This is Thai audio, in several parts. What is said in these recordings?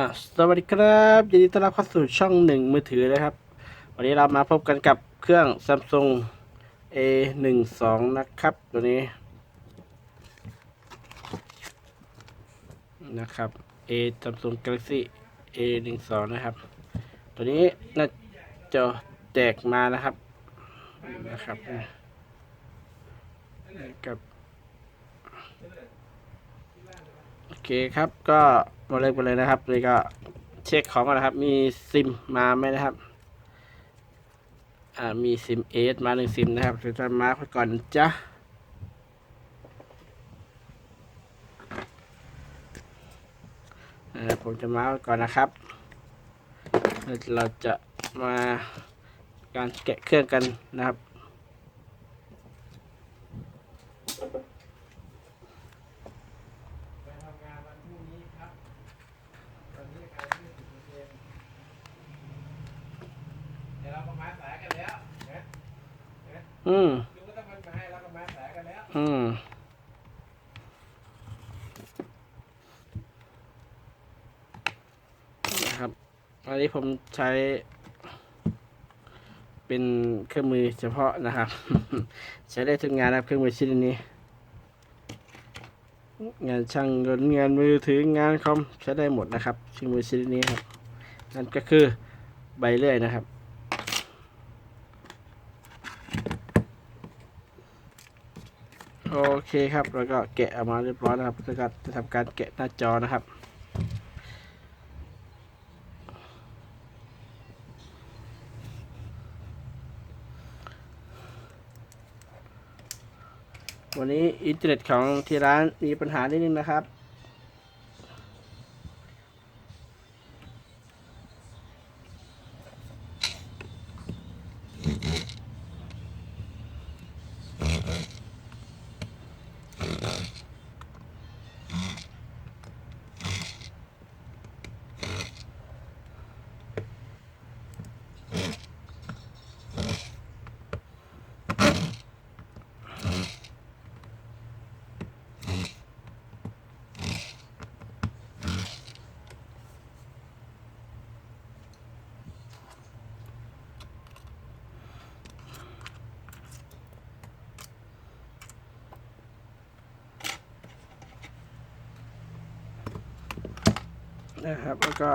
อะสวัสดีครับยินดีต้อนรับเข้าสู่ช่องหนึ่งมือถือนะครับ วันนี้เรามาพบกันกับเครื่อง Samsung A 1 2 นะครับ ตัวนี้ นะครับ A Samsung Galaxy A 1 2 นะครับ ตัวนี้น่าจะแจกมานะครับนะครับกับโอ เคครับก็มาเริ่มกันเลยนะครับนี่ก็เช็คของก่อนนะครับ มีซิมมาไหมนะครับ อ่ามีซิมเอสมาหนึ่งซิมนะครับเราจะมาร์ไว้ก่อนจ้ะผมจะมาร์ก่อนนะครับ เราจะมาการแกะเครื่องกันนะครับ ไปทำงานวันพรุ่งนี้ครับวันนี้ใครที่ถึงเย็นเดี๋ยวเราก็มาสายกันแล้วนะ อืมดูก็ต้องมันมาให้เราก็มาสายกันแล้วอืมนะครับ อันนี้ผมใช้ เป็นเครื่องมือเฉพาะนะครับ ใช้ได้ทุกงานนะครับเครื่องมือชิ้นนี้ งานช่างยนต์งานมือถืองานคอมใช้ได้หมดนะครับเครื่องมือชิ้นนี้ครับ นั่นก็คือใบเลื่อยนะครับ โอ เคครับ แล้วก็แกะออกมาเรียบร้อยนะครับแล้วก็จะทำการแกะหน้าจอนะครับวันนี้อินเทอร์เน็ตของที่ร้านมีปัญหานิดนึงนะครับ นะครับ แล้วก็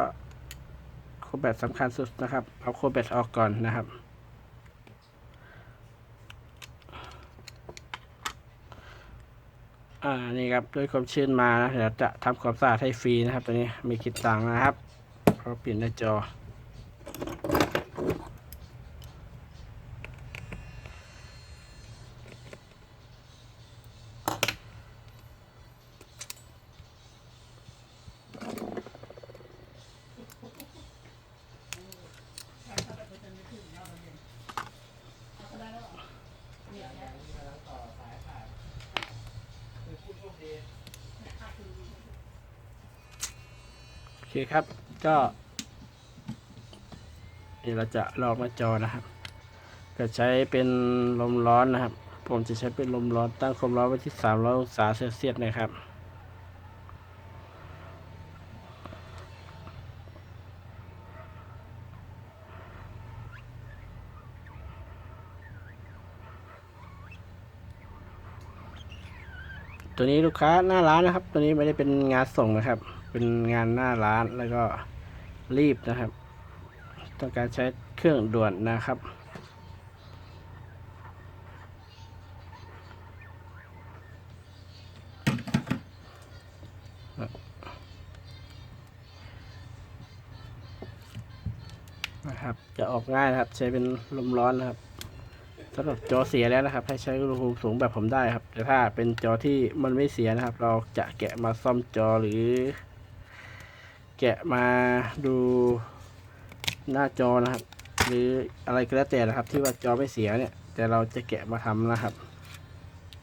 โคแบตสำคัญสุดนะครับ เอาโคแบตออกก่อนนะครับ อ่า นี่ครับ ด้วยความชื้นมานะ เดี๋ยวจะทำความสะอาดให้ฟรีนะครับ ตัวนี้ มีคิดตังนะครับเพราะเปลี่ยนหน้าจอ เคครับก็เดี๋ยวเราจะลอกหน้าจอนะครับ ก็ใช้เป็นลมร้อนนะครับ ผมจะใช้เป็นลมร้อนตั้งความร้อนไว้ที่ 300 องศาเซลเซียสนะครับ ตัวนี้ลูกค้าหน้าร้านนะครับ ตัวนี้ไม่ได้เป็นงานส่งนะครับ เป็นงานหน้าร้านแล้วก็รีบนะครับ ต้องการใช้เครื่องด่วนนะครับ นะครับ จะออกง่ายนะครับ ใช้เป็นลมร้อนนะครับสำหรับจอเสียแล้วนะครับ ให้ใช้อุณหภูมิสูงแบบผมได้ครับ แต่ถ้าเป็นจอที่มันไม่เสียนะครับ เราจะแกะมาซ่อมจอหรือ แกะมาดูหน้าจอนะครับ หรืออะไรก็แล้วแต่นะครับ ที่ว่าจอไม่เสียเนี่ย แต่เราจะแกะมาทำนะครับ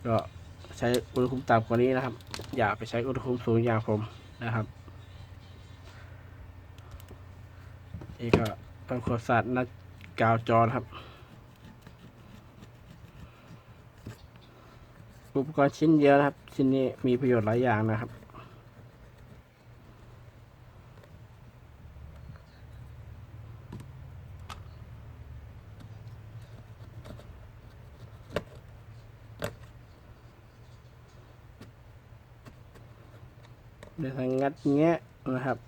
ก็ใช้อุณหภูมิต่ำกว่านี้นะครับ อย่าไปใช้อุณหภูมิสูงอย่างผมนะครับนี่ก็ต้องขวดสาดหน้ากาวจอนะครับอุปกรณ์ชิ้นเดียวนะครับ ชิ้นนี้มีประโยชน์หลายอย่างนะครับ เดี๋ยทางงัดแงะนะครับ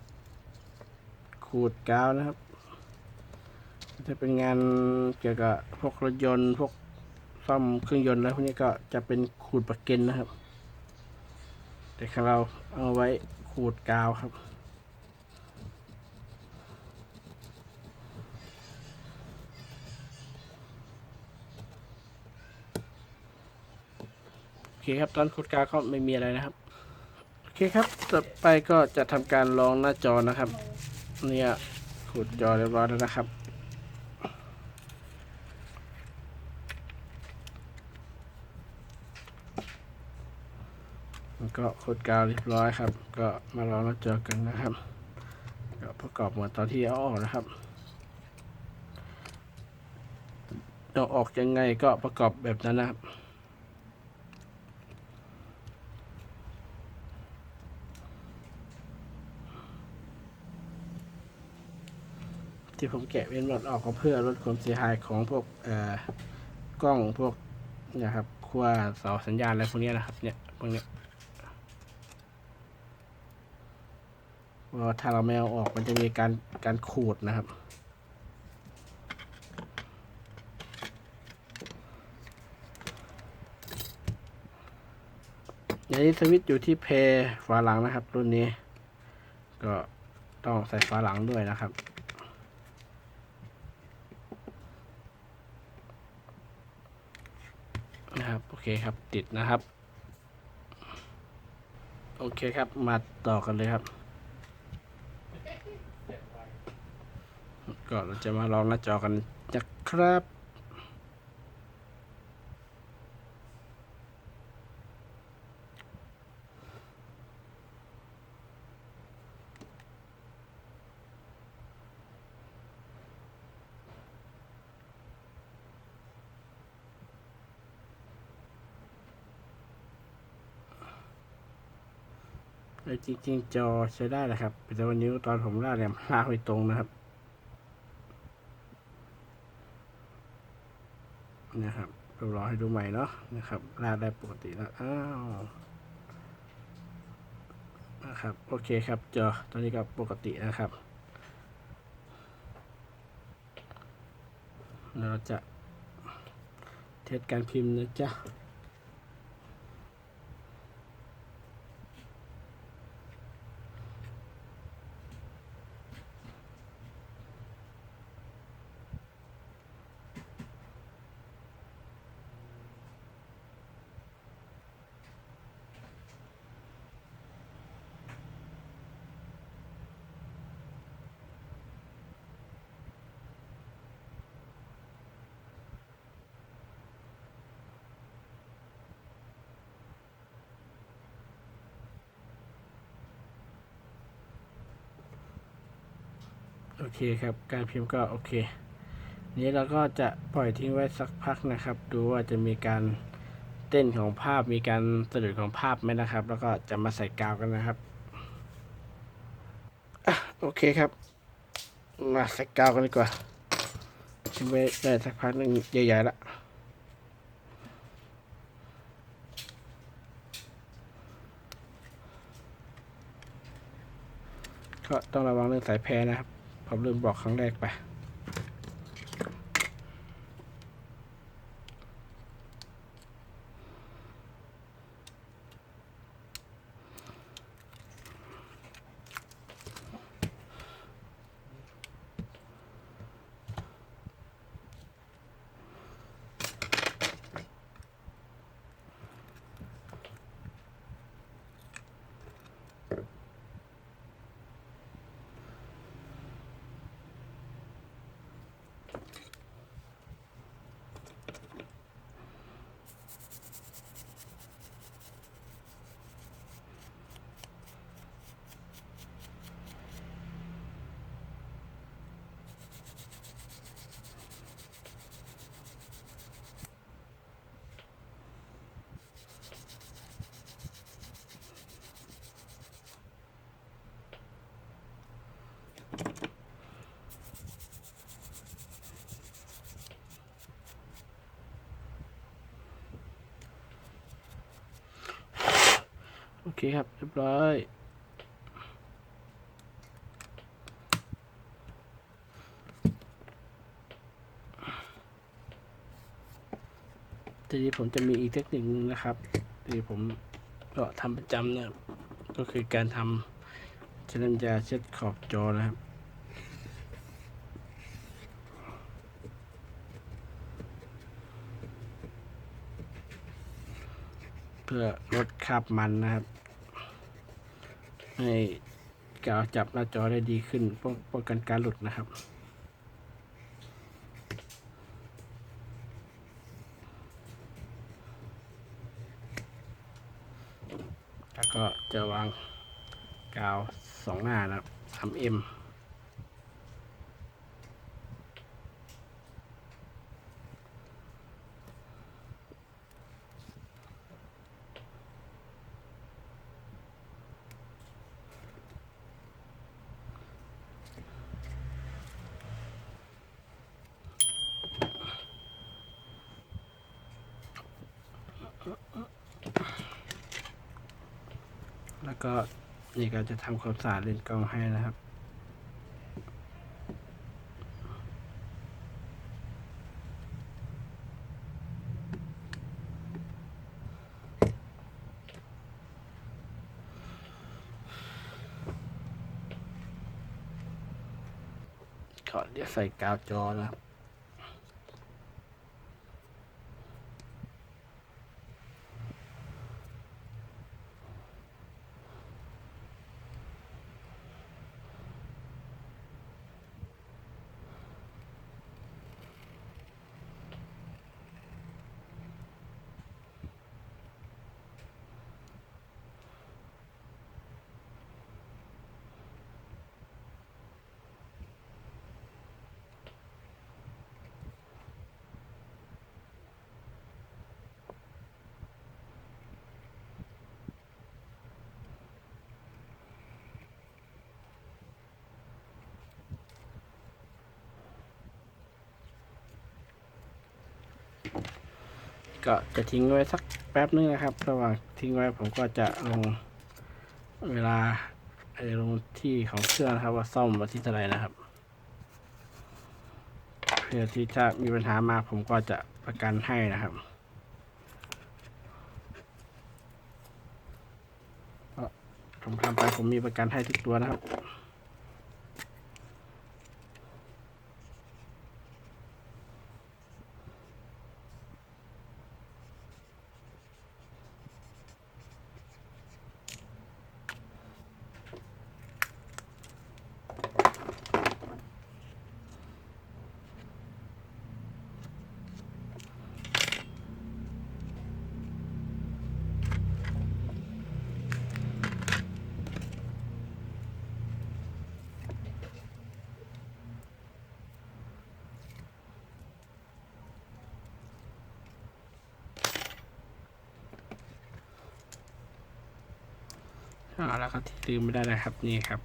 ขูดกาวนะครับ จะเป็นงานเกี่ยวกับพวกรถยนต์พวกซ่อมเครื่องยนต์แล้วพวกนี้ก็จะเป็นขูดประเก็นนะครับ แต่ของเราเอาไว้ขูดกาวครับโอเคครับตอนขูดกาวก็ไม่มีอะไรนะครับ คครับ ต่อไปก็จะทำการลองหน้าจอนะครับ เนี่ยขูดจอเรียบร้อยแล้วนะครับแล้วก็ขูดกาวเรียบร้อยครับ ก็มาลองหน้าจอกันนะครับ ก็ประกอบเหมือนตอนที่เอาออกนะครับเอาออกยังไงก็ประกอบแบบนั้นนะครับ ที่ผมแกะเป็นหลอดออกก็เพื่อลดความเสียหายของพวกเอ่อกล้องพวกนะครับขั้วเสาสัญญาณอะไรพวกนี้นะครับ เนี่ยพวกเนี้ยพราะถ้าเราไม่เอาออกมันจะมีการการขูดนะครับ ในนี้สวิตช์อยู่ที่เพย์ฝาหลังนะครับ รุ่นนี้ ก็ต้องใส่ฝาหลังด้วยนะครับ นะครับโอเคครับติดนะครับ โอเคครับมาต่อกันเลยครับ ก็เราจะมาลองหน้าจอกันนะครับ เอ้ยจริงๆจอใช้ได้แหละครับ แต่วันนิ้ตอนผมลากเนี่ยลากไม่ตรงนะครับ นะครับเรารอให้ดูใหม่เนาะนะครับลากได้ปกติแล้วอ้าวนะครับโอเคครับจอตอนนี้ก็ปกตินะครับเราจะเทสการพิมพ์นะจ๊ะ โอเคครับ การพิมพ์ก็โอเค นี้เราก็จะปล่อยทิ้งไว้สักพักนะครับ ดูว่าจะมีการเต้นของภาพมีการสะดุดของภาพไหมนะครับ แล้วก็จะมาใส่กาวกันนะครับอโอเคครับ มาใส่กาวกันดีกว่าทิ้งไว้ได้สักพักหนึงใหญ่ๆละก็ต้องระวังเรื่องสายแพรนะครับ ผมลืมบอกครั้งแรกไป เคครับ เรียบร้อยทีนี้ผมจะมีอีกเทคนิคนึงนะครับที่ผมก็ทำประจำเนี่ยก็คือการทำเช็ดนยาเช็ดขอบจอนะครับเพื่อลดคราบมันนะครับ ให้กาวจับหน้าจอได้ดีขึ้นป้องป้องกันการหลุดนะครับแล้วก็จะวางกาวสองหน้านะครับ 3M ก็นี่ก็จะทำความสะอาดเลนส์กล้องให้นะครับก่อนเดี๋ยวใส่กาวจอนะครับ ก็จะทิ้งไว้สักแป๊บนึงนะครับ ระหว่างทิ้งไว้ผมก็จะลงเวลาไอ้ลงที่ของเครื่องนะครับ ว่าซ่อมวันที่เท่าไรนะครับ เพื่อที่จะมีปัญหามาผมก็จะประกันให้นะครับผมทำไปผมมีประกันให้ทุกตัวนะครับ อ่าแล้วก็ที่ลืมไม่ได้นะครับ นี่ครับ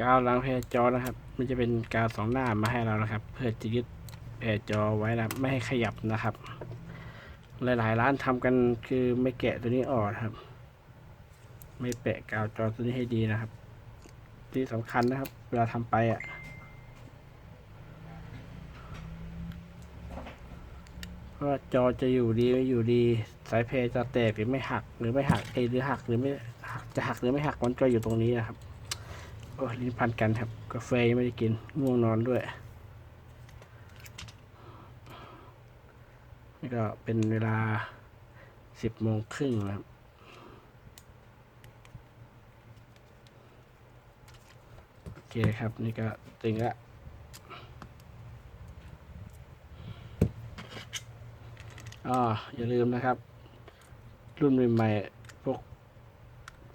กาวล้างแผรจอนะครับ มันจะเป็นกาวสองหน้ามาให้เรานะครับ เพื่อจะยึดแผรจอไว้นะไม่ให้ขยับนะครับ หลายๆ ร้านทำกันคือไม่แกะตัวนี้ออกครับ ไม่แปะกาวจอตัวนี้ให้ดีนะครับ ที่สำคัญนะครับ เวลาทำไปอะเพราะจอจะอยู่ดีไม่อยู่ดี สายเพจจะแตกหรือไม่หักหรือไม่หักเอหรือหักหรือไม่ จะหักหรือไม่หักมันก็อยู่ตรงนี้นะครับโอ้ลิ้นพันกันครับ กาแฟไม่ได้กิน ง่วงนอนด้วย นี่ก็เป็นเวลาสิบโมงครึ่งนะครับโอเคครับ นี่ก็ตึงละอ๋ออย่าลืมนะครับ รุ่นใหม่ๆ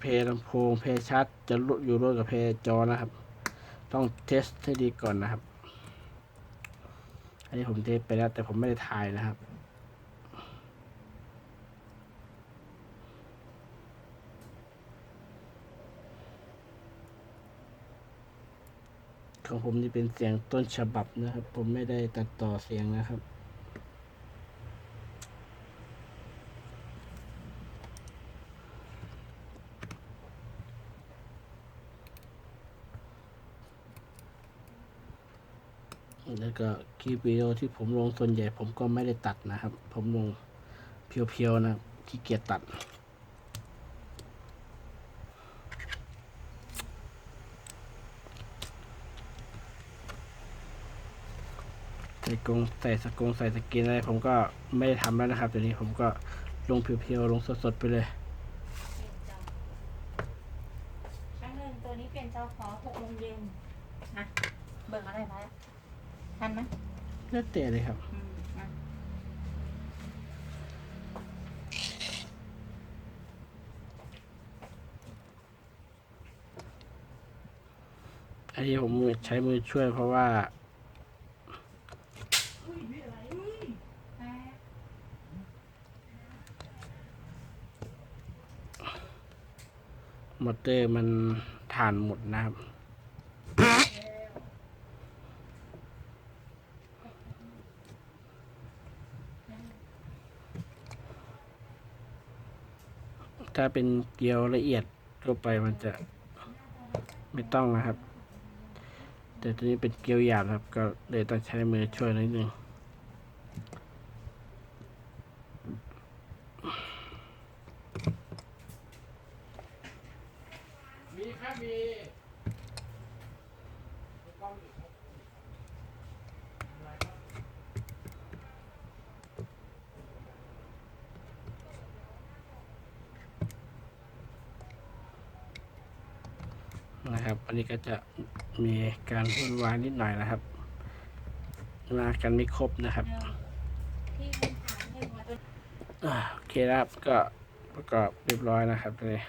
เพลย์ลำโพงเพลย์ชัดจะอยู่ร่วมกับเพลย์จอนะครับ ต้องเทสให้ดีก่อนนะครับ อันนี้ผมเทสไปแล้วแต่ผมไม่ได้ถ่ายนะครับของผมนี่เป็นเสียงต้นฉบับนะครับ ผมไม่ได้ตัดต่อเสียงนะครับ แล้วก็คลิปวิดีโอที่ผมลงส่วนใหญ่ ผมก็ไม่ได้ตัดนะครับ ผมลงเพียวๆนะขี้เกียจตัด ใส่กงใส่สกงใส่สกินอะไรผมก็ไม่ได้ทำแล้วนะครับเดี๋ยวนี้ผมก็ลงเพียวๆลงสดๆไปเลยเปลี่ยนจอครั้งหนึ่งตัวนี้เปลี่ยนจอขอหกโมงเย็นนะเบิกอะไรไหม ทันไหมแล้วแต่เลยครับ อืมอะอันนี้ผมใช้มือช่วยเพราะว่า แป๊บมอเตอร์มันถ่านหมดนะครับ ถ้าเป็นเกลียวละเอียดทั่วไปมันจะไม่ต้องนะครับ แต่ตัวนี้เป็นเกลียวหยาบครับ ก็เลยต้องใช้มือช่วยนิดนึงมีครับมี นะครับอันนี้ก็จะมีการวุ่นวายนิดหน่อยนะครับมากันไม่ครบนะครับโอเคนะครับก็ประกอบเรียบร้อยนะครับตอนนี้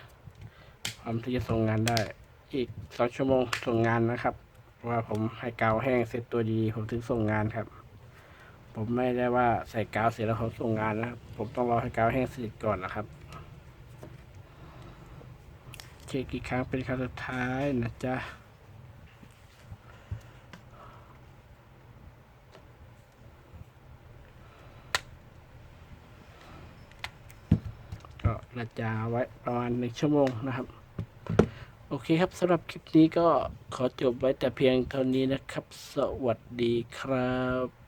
พร้อมที่จะส่งงานได้ อีกสองชั่วโมงส่งงานนะครับว่าผมให้กาวแห้งเสร็จตัวดีผมถึงส่งงานครับ ผมไม่ได้ว่าใส่กาวเสร็จแล้วผมส่งงานนะครับผมต้องรอให้กาวแห้งสนิทก่อนนะครับ เช็คอีกครั้งเป็นครั้งสุดท้ายนะจ๊ะก็ระจาไว้ประมาณหนึ่งชั่วโมงนะครับ โอเคครับสำหรับคลิปนี้ก็ขอจบไว้แต่เพียงเท่านี้นะครับ สวัสดีครับ